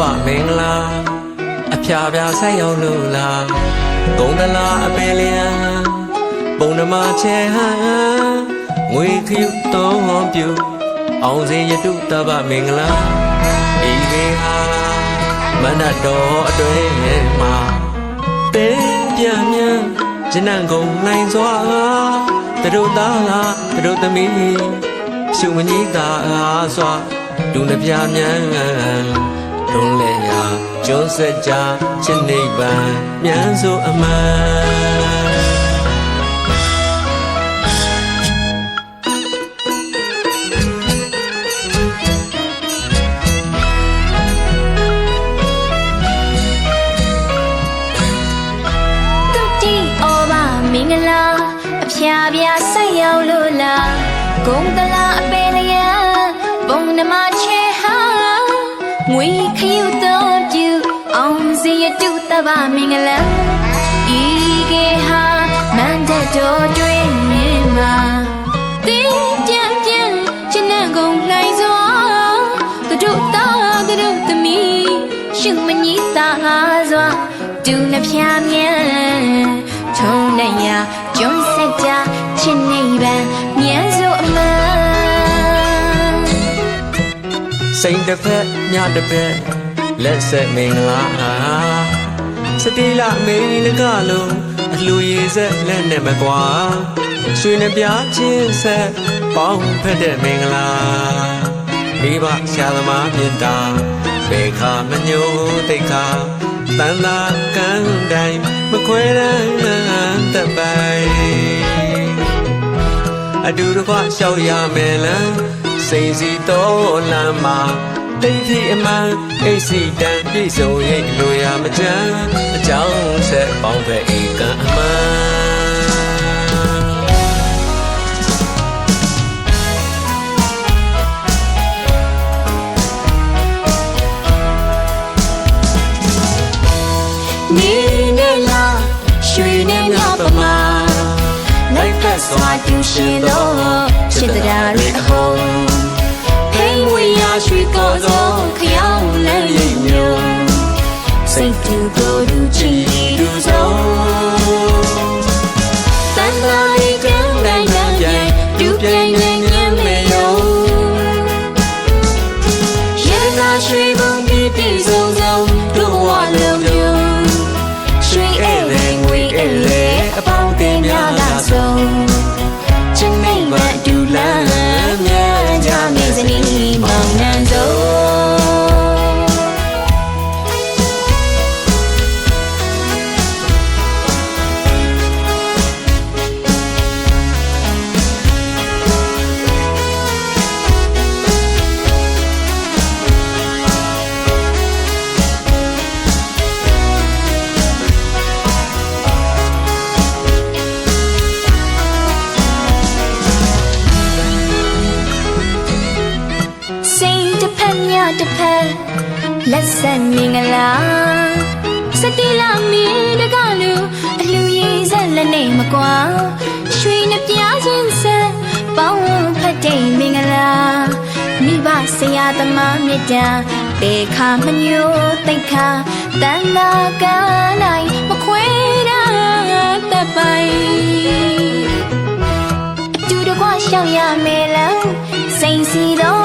ဘမင်္ဂလာအဖျားပြားဆိုင်ရောက်လို့လားဂုံတလားအပင်လျံပုံနမချေဟန်ငွေခရုတော်ဟောပြူအောင်စေရတုတဘမင်္ဂလာဤခေဟာမနတ်တော်အတွင်မှာတင်းပြမြန်ဇနံကုန်နိုင်စွာတတို့သားတတို့သမီးရှုမကြီးသာအားစွာဒုနှပြမြန် တွန်းလဲရာကျွန်းဆက်ကြချစ်နိဗ္ဗာန်မြန်ဆိုအမှန်တုတ်တီဩဘာမင်္ဂလာအဖျားပြားဆက်ရောက်လို့လားဂုံတလာအပေလျံပုံနမချေဟာငွေခရုတော်ပြူအောင်စီရ တုတဗမင်္ဂလာဤကေဟာမန္တတော်တွင်မြင်မှာတင်းပြန်ပြန်ချစ်နှံကုန်နိုင်စွာသူတို့သားသူတို့သမီးရှုမညီတာစွာဒူနှဖျားမြန်ထုံးနေရကျွန်းဆက်ကြချစ်နေပန်မြန်စုအမှန်စိန်တစ်ဖက်ညတစ်ဖက်လက်ဆက်မင်္ဂလာ စတိလမေလကလုံးအလှရည်ဆက်လက်နဲ့မကွာရွှေနှပြချင်းဆက်ပေါင်းဖက်တဲ့မင်္ဂလာမိဘဆရာသမားမြတ်တာဘေခါမညိုတိတ်ခါတန်တာကန်းတိုင်းမခွဲရန်တပိုင်အတူတကွရှောက်ရမယ်လမ်းစိန်စီတော်လမ်းမှာ တိတ်ထိအမှန်အိတ်စီတန်ပြည့်စုံရိတ်လိုရမကြမ်းအကြောင်းဆက်ပေါင်းဖက်ဧကအမှန်နေနဲ့လားရွှေနဲ့ငါပမာလိုက်ဖက်စွာကျူရှင်တော့ချစ်တရားတွေအဟုံးဖိန်ဝေ ရရွှေကောသောခရောင်းလမ်းရိပ်မျိုးစိတ်တူကိုယ်တူချီတူဆုံး တစ်ဖက်လက်ဆက်မင်္ဂလာစတိလာမီတကလူအလူရည်ဆက်လက်နေမကွာရွှေနှပြားချင်းဆက်ပေါင်းဖတ်တဲ့မင်္ဂလာမိဘဆရာသမားမြတ်တာပေခါမညိုတိတ်ခါတန်လာကနိုင်မခွေတာတပ်ပိုင်အတူတကွရှောက်ရမယ်လားစိန်စီတော့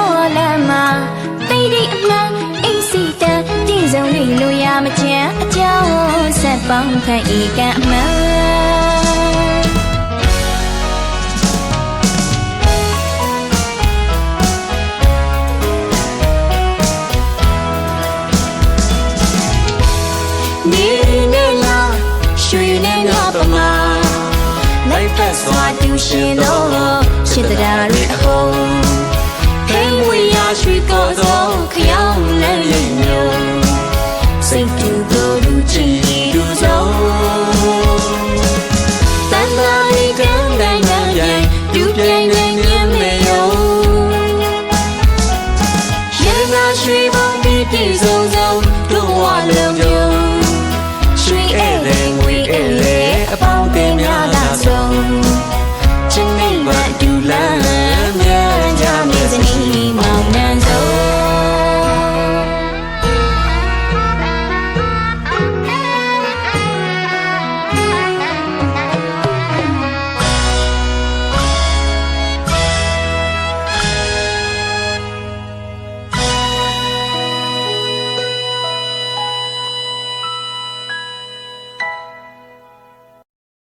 ပေါင်းဖက်ဤကံအမှန်နေနဲ့လားရွှေနဲ့ငါပမာလိုက်ဖက်စွာတူရှင်တော့ရှစ်တရားတွေအဟုံးဟိဝေရရွှေကောသောခရော